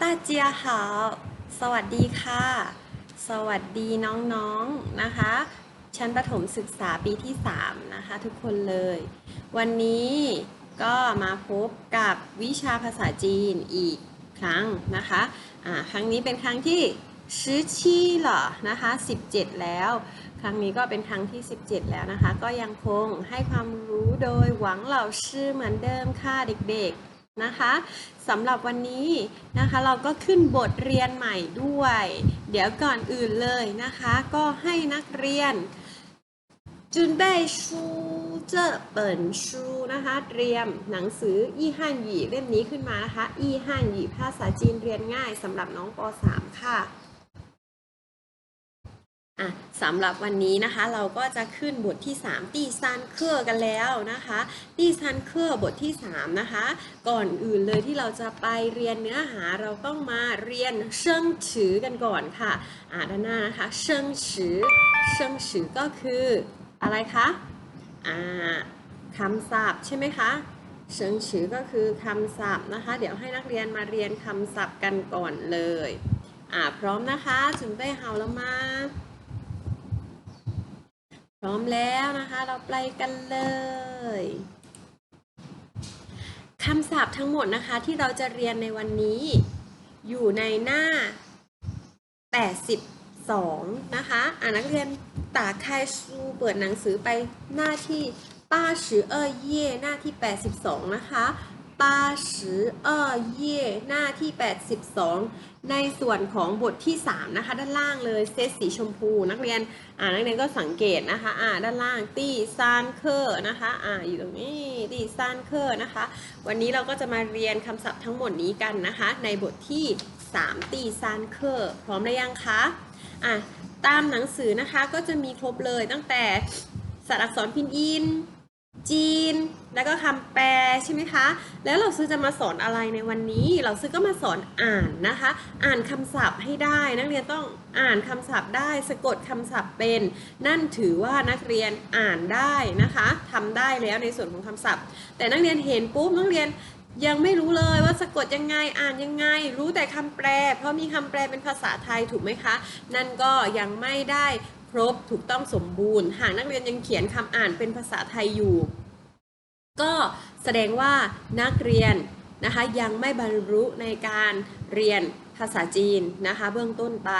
ตาเจียหาสวัสดีค่ะ สวัสดีน้องๆนนะคะ ชั้นประถมศึกษาปีที่ 3 นะคะ ทุกคนเลย วันนี้ก็มาพบกับวิชาภาษาจีนอีกครั้งนะคะะครั้งนี้เป็นครั้งที่ชื่อชี่เหรอนะคะ 17 แล้ว ครั้งนี้ก็เป็นครั้งที่ 17 แล้วนะคะ ก็ยังคงให้ความรู้โดยหวังเหล่าชื่อเหมือนเดิมค่ะเด็กๆ นะคะสำหรับวันนี้นะคะเราก็ขึ้นบทเรียนใหม่ด้วย เดี๋ยวก่อนอื่นเลยนะคะ ก็ให้นักเรียนจุนเบ้ชูเจอเปิ่นชูนะคะเตรียมหนังสืออีฮั่นหยีเล่มนี้ขึ้นมานะคะอีฮั่นหยีภาษาจีนเรียนง่ายสำหรับน้องป .3 ค่ะ อะสำหรับวันนี้นะคะเราก็จะขึ้นบทที่ 3 ตีซานเคอร์กันแล้วนะคะตีซานเคอร์บทที่ 3 นะคะ ก่อนอื่นเลยที่เราจะไปเรียนเนื้อหาเราต้องมาเรียนเชิงฉือกันก่อนค่ะอ่าด้านหน้านะคะเชิงฉือเชิงฉือก็คืออะไรคะอ่าคำศัพท์ใช่ไหมคะเชิงฉือก็คือคำศัพท์นะคะ เดี๋ยวให้นักเรียนมาเรียนคำศัพท์กันก่อนเลยอ่าพร้อมนะคะจุนเป้เฮาแล้วมา พร้อมแล้วนะคะเราไปกันเลยคำศัพท์ทั้งหมดนะคะที่เราจะเรียนในวันนี้ อยู่ในหน้า 82 นะคะอ่านักเรียนตาคายซูเปิดหนังสือไปหน้าที่ป้าชือเอเย่หน้าที่ 82 นะคะ ป้าชือเอเย่หน้าที่ 82 ในส่วนของบทที่ 3 นะคะ ด้านล่างเลยเซตสีชมพู นักเรียน อ่านักเรียนก็สังเกตนะคะอ่าด้านล่างตีซานเคอร์นะคะอ่าอยู่ตรงนี้ตีซานเคอร์นะคะ วันนี้เราก็จะมาเรียนคำศัพท์ทั้งหมดนี้กันนะคะ ในบทที่ 3 ตีซานเคอร์พร้อมหรือยังคะอะตามหนังสือนะคะก็จะมีครบเลยตั้งแต่สระอักษรพินอิน จีน แล้วก็คำแปลใช่ไหมคะ แล้วเราซื้อจะมาสอนอะไรในวันนี้ เราซื้อก็มาสอนอ่านนะคะ อ่านคำศัพท์ให้ได้ นักเรียนต้องอ่านคำศัพท์ได้ สะกดคำศัพท์เป็น นั่นถือว่านักเรียนอ่านได้นะคะทำได้แล้วในส่วนของคำศัพท์ แต่นักเรียนเห็นปุ๊บนักเรียนยังไม่รู้เลยว่าสะกดยังไงอ่านยังไง รู้แต่คำแปล เพราะมีคำแปลเป็นภาษาไทยถูกไหมคะ นั่นก็ยังไม่ได้ ครบถูกต้องสมบูรณ์ หากนักเรียนยังเขียนคำอ่านเป็นภาษาไทยอยู่ ก็แสดงว่านักเรียนนะคะยังไม่บรรลุในการเรียนภาษาจีนนะคะเบื้องต้นไป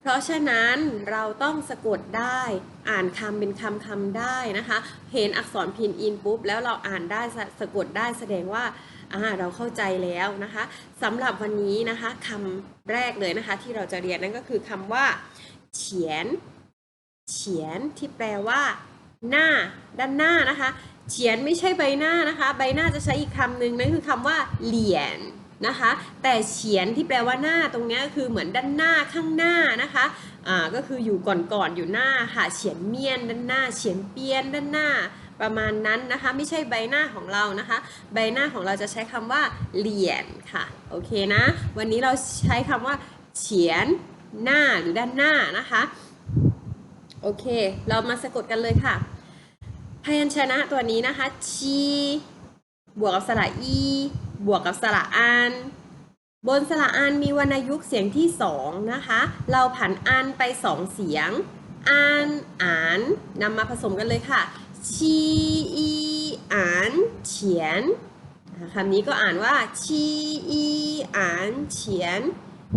เพราะฉะนั้นเราต้องสะกดได้อ่านคำเป็นคำคำได้นะคะเห็นอักษรพินอินปุ๊บแล้วเราอ่านได้สะสะกดได้แสดงว่าอ่าเราเข้าใจแล้วนะคะสำหรับวันนี้นะคะคำแรกเลยนะคะที่เราจะเรียนนั่นก็คือคำว่า เฉียน เฉียนที่แปลว่า หน้า ด้านหน้านะคะ เฉียนไม่ใช่ใบหน้านะคะ ใบหน้าจะใช้อีกคำหนึ่งนั่นคือคำว่า เหลียนนะคะ แต่เฉียนที่แปลว่าหน้าตรงนี้ก็คือเหมือนด้านหน้าข้างหน้านะคะอ่าก็คืออยู่ก่อนๆอยู่หน้าค่ะเฉียนเมียนด้านหน้า เฉียนเปียนด้านหน้าประมาณนั้นนะคะ ไม่ใช่ใบหน้าของเรานะคะ ใบหน้าของเราจะใช้คำว่าเหลียนค่ะ โอเคนะ วันนี้เราใช้คำว่า เฉียน หน้าหรือด้านหน้านะคะ โอเค เรามาสะกดกันเลยค่ะ พยัญชนะตัวนี้นะคะ ชี บวกกับสระอี บวกกับสระอันบนสระอันมีวรรณยุกต์เสียงที่สองนะคะ เราผันอันไปสองเสียงอันอ่านนำมาผสมกันเลยค่ะ ชีอีอ่านเฉียนคำนี้ก็อ่านว่าชีอีอ่านเฉียน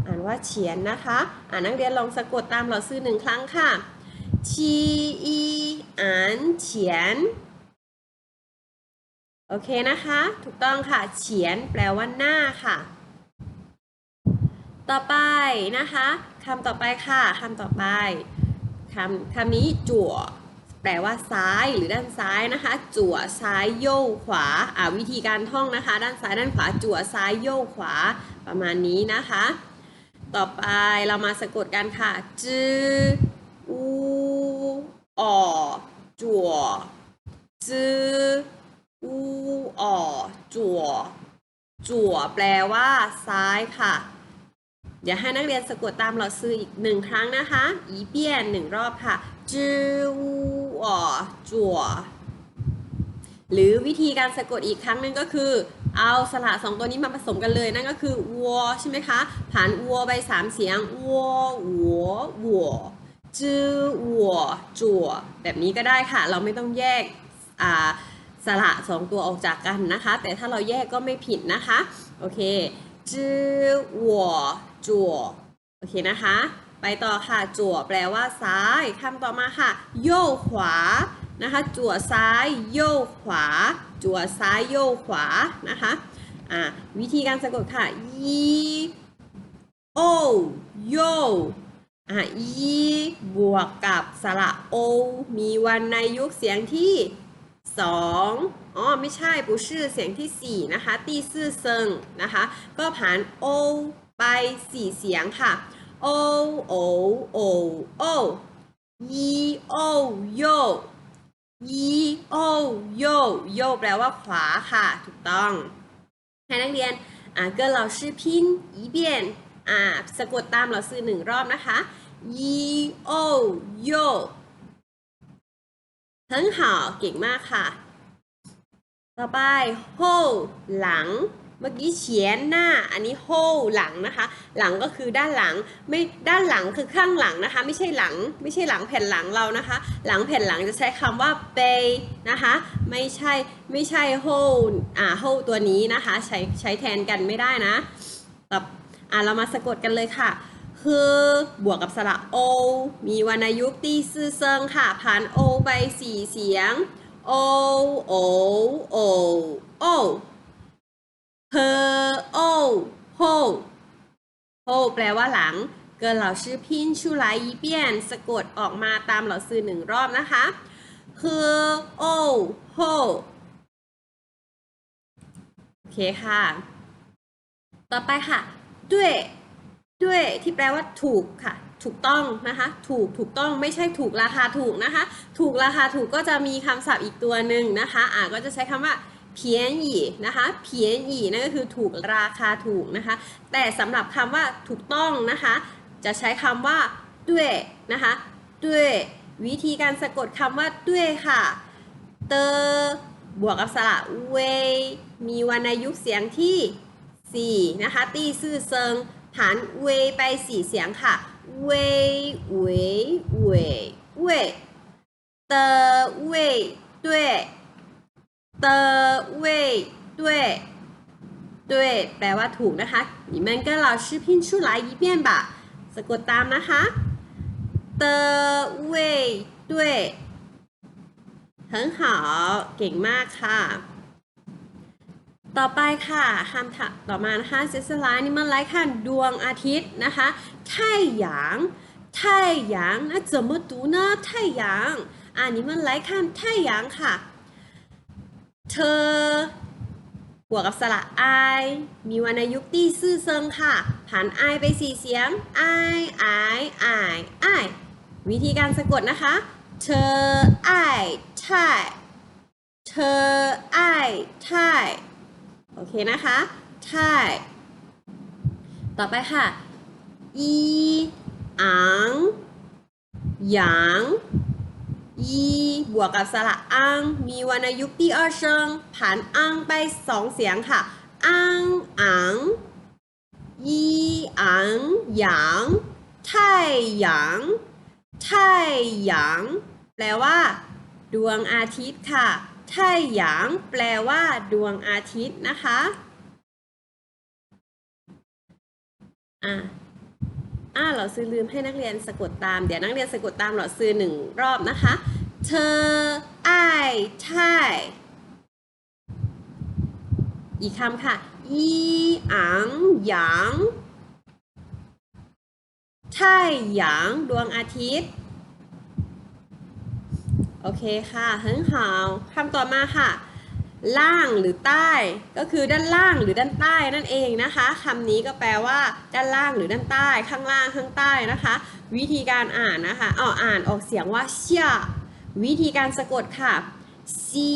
อ่านว่าเฉียนนะคะ อ่านนักเรียนลองสะกดตามเราซื้อหนึ่งครั้งค่ะชีอีอ่านเฉียน โอเคนะคะ ถูกต้องค่ะ เฉียนแปลว่าหน้าค่ะ ต่อไปนะคะคำต่อไปค่ะคำต่อไปคำคำนี้จั่วแปลว่าซ้ายหรือด้านซ้ายนะคะ จั่วซ้ายโยกขวาอ่าวิธีการท่องนะคะ ด้านซ้ายด้านขวาจั่วซ้ายโยกขวาประมาณนี้นะคะ ต่อไปเรามาสะกดกันค่ะ จื้ออูอ่อจั่วจื้ออูอ่อจั่วจั่วแปลว่าซ้ายค่ะ เดี๋ยวให้นักเรียนสะกดตามเราซื้ออีกหนึ่งครั้งนะคะ อีเปียนหนึ่งรอบค่ะ จื้ออูอ่อจั่วหรือวิธีการสะกดอีกครั้งหนึ่งก็คือ เอาสระสองตัวนี้มาผสมกันเลยนั่นก็คือวัวใช่ไหมคะผ่านวัวไปสามเสียงวัวหัววัวจื้อวัวจั่วแบบนี้ก็ได้ค่ะ เราไม่ต้องแยกอ่าสระสองตัวออกจากกันนะคะ แต่ถ้าเราแยกก็ไม่ผิดนะคะโอเคจื้อวัวจั่วโอเคนะคะ ไปต่อค่ะจั่วแปลว่าซ้ายคำต่อมาค่ะโยกขวา นะคะจั่วซ้ายโยกขวา จั่วซ้ายโยกขวานะคะอ่าวิธีการสะกดค่ะยีโอโยอะยีบวกกับสระโอ มีวันในยุคเสียงที่สองอ๋อไม่ใช่ปูชื่อเสียงที่สี่นะคะตีซื่อเซิงนะคะก็ผ่านโอไปสี่เสียงค่ะโอโอโอโอยีโอโย ยีโอโยโยแปลว่าขวาค่ะ ถูกต้อง ให้นักเรียนอ่าเกินเราชื่อพินอีเบียนอ่าสะกดตามเราซื้อหนึ่งรอบนะคะยีโอโยทั้งห่เก่งมากค่ะ ต่อไปโฮหลัง เมื่อกี้เฉียนหน้า อันนี้โฮหลังนะคะ หลังก็คือด้านหลัง ไม่ด้านหลังคือข้างหลังนะคะ ไม่ใช่หลัง ไม่ใช่หลังแผ่นหลังเรานะคะ หลังแผ่นหลังจะใช้คำว่าเปนะคะ ไม่ใช่ไม่ใช่โฮอ่าโฮตัวนี้นะคะ ใช้ใช้แทนกันไม่ได้นะต่ออ่าเรามาสะกดกันเลยค่ะคือบวกกับสระโอ มีวรรณยุกต์ตีซื่อเซิงค่ะผ่านโอไปสี่เสียงโอโอโอโอ โฮโฮแปลว่าหลัง เกินเหล่าชื่อพินชูไลอีเปียนสะกดออกมาตามเหล่าซื้อหนึ่งรอบนะคะ คือโอโฮโอเคค่ะ ต่อไปค่ะ ด้วย ด้วยที่แปลว่าถูกค่ะถูกต้องนะคะ ถูก ถูกต้อง ไม่ใช่ถูกราคาถูกนะคะ ถูกราคาถูกก็จะมีคำศัพท์อีกตัวหนึ่งนะคะ อ่าก็จะใช้คำว่า เพียนหยีนะคะเพียนหยีนั่นก็คือถูกราคาถูกนะคะ แต่สำหรับคำว่าถูกต้องนะคะ จะใช้คำว่าด้วยนะคะด้วยวิธีการสะกดคำว่าด้วยค่ะ เตอบวกกับสระเวมีวรรณยุกต์เสียงที่ 4 นะคะ ตีซื่อเซิงผ่านเวไป 4 เสียงค่ะ เวเวเวเวเตเวด้วย เตเวด้วยด้วยแปลว่าถูกนะคะ你们跟老师拼出来一遍吧สะกดตามนะคะเตเวด้วย很好เก่งมากค่ะ ต่อไปค่ะคำถามต่อมานะคะเซสลานี่มันไลค์ค่ะดวงอาทิตย์นะคะ太阳太阳那怎么读呢太阳อ่า你们来看太阳ค่ะ เธอบวกกับสระไอมีวรรณยุกต์ตี้ซื่อเซิงค่ะผ่านไอไปสี่เสียงไอไอไอไอวิธีการสะกดนะคะ เธอไอใช่เธอไอใช่โอเคนะคะใช่ต่อไปค่ะอีอังหยาง ยีบวกกับสระอัง มีวรรณยุกต์ที่เออเชิงผ่านอังไปสองเสียงค่ะ อัง อัง ยีอังหยางไทหยางไทหยางแปลว่า ดวงอาทิตย์ค่ะไทหยางแปลว่า ดวงอาทิตย์นะคะ อะ อ่าเราซื้อลืมให้นักเรียนสะกดตาม เดี๋ยวนักเรียนสะกดตามเราซื้อหนึ่งรอบนะคะ เธอไอใช่อีกคำค่ะ อีอังหยางใช่หยางดวงอาทิตย์ โอเคค่ะเฮิงหาวคำต่อมาค่ะ ล่างหรือใต้ ก็คือด้านล่างหรือด้านใต้นั่นเองนะคะคำนี้ก็แปลว่าด้านล่างหรือด้านใต้ ข้างล่างข้างใต้นะคะ วิธีการอ่านนะคะอาอ่านออกเสียงว่าเชียวิธีการสะกดค่ะซี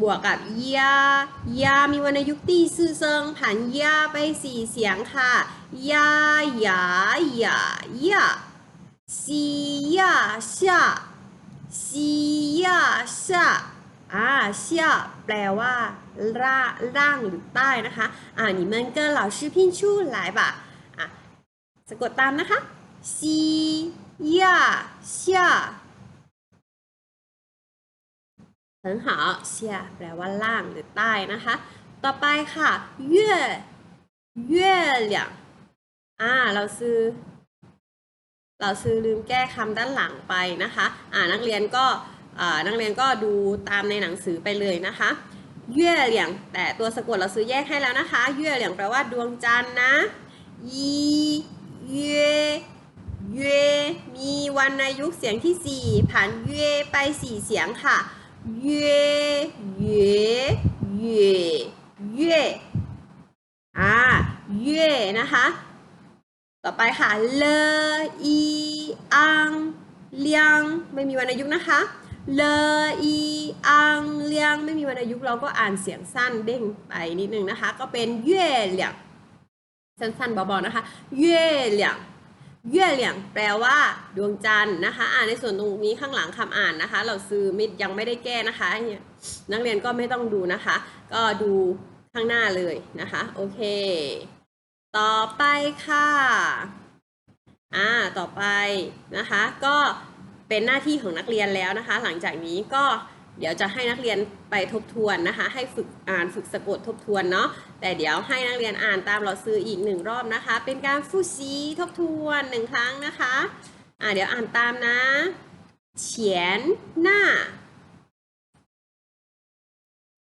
บวกกับยายามีวรรณยุกตีซื่อเซิงผ่านยาไปสี่เสียงค่ะยายายายาซียาชาซียาชา อ่าเชี่ยแปลว่าล่าล่างหรือใต้นะคะอ่า你们跟老师拼出来吧อ่ะสะกดตามนะคะซีย่าเชี่ย很好เชี่ยแปลว่าล่างหรือใต้นะคะ ต่อไปค่ะ月月亮อ่าเราซื้อ เราซื้อลืมแก้คำด้านหลังไปนะคะ อ่านักเรียนก็อ่า นักเรียนก็ดูตามในหนังสือไปเลยนะคะเยื่อเหลียงแต่ตัวสะกดเราซื้อแยกให้แล้วนะคะเยื่อเหลียงแปลว่าดวงจันทร์นะยีเย่เย่มีวรรณยุกต์เสียงที่สี่ผ่านเย่ไปสี่เสียงค่ะเย่เย่เย่เย่อ่าเย่นะคะ ต่อไปค่ะเลอีอังเลียงไม่มีวรรณยุกต์นะคะ เลอีอังเลียงไม่มีวรรณยุกต์เราก็อ่านเสียงสั้นเด้งไปนิดนึงนะคะ ก็เป็นเย่เหลียงสั้นๆเบาๆนะคะเย่เหลียงเย่เหลียงแปลว่าดวงจันทร์นะคะ อ่านในส่วนตรงนี้ข้างหลังคำอ่านนะคะ เราซื้อมิดยังไม่ได้แก้นะคะเนี่ยนักเรียนก็ไม่ต้องดูนะคะ ก็ดูข้างหน้าเลยนะคะ โอเค ต่อไปค่ะ อ่า ต่อไปนะคะ ก็ เป็นหน้าที่ของนักเรียนแล้วนะคะ หลังจากนี้ก็เดี๋ยวจะให้นักเรียนไปทบทวนนะคะ ให้ฝึกอ่านฝึกสะกดทบทวนเนาะแต่เดี๋ยวให้นักเรียนอ่านตามเราซื้ออีกหนึ่งรอบนะคะ เป็นการฟูซีทบทวนหนึ่งครั้งนะคะอ่าเดี๋ยวอ่านตามนะเฉียนหน้า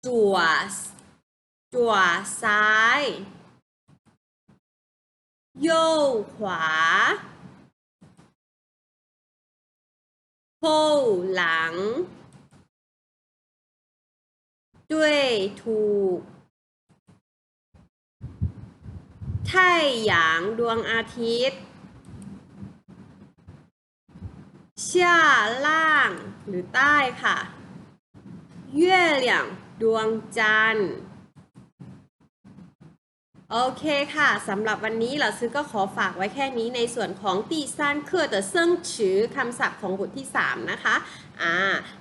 จั่วจั่วซ้าย右滑后หลังด้วยถูกท่หยางดวงอาทิตย์ช่าล่างหรือใต้ค่ะ月亮ดวงจันทร์ โอเคค่ะสำหรับวันนี้เราซื้อก็ขอฝากไว้แค่นี้ในส่วนของตีซานเคอร์เตอเซิงฉือคำศัพท์ของบทที่ 3 นะคะอ่า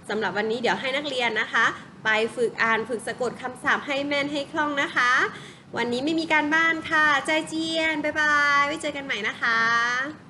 สำหรับวันนี้เดี๋ยวให้นักเรียนนะคะ ไปฝึกอ่านฝึกสะกดคำศัพท์ให้แม่นให้คล่องนะคะ วันนี้ไม่มีการบ้านค่ะ ใจเจียน บ๊ายบาย ไว้เจอกันใหม่นะคะ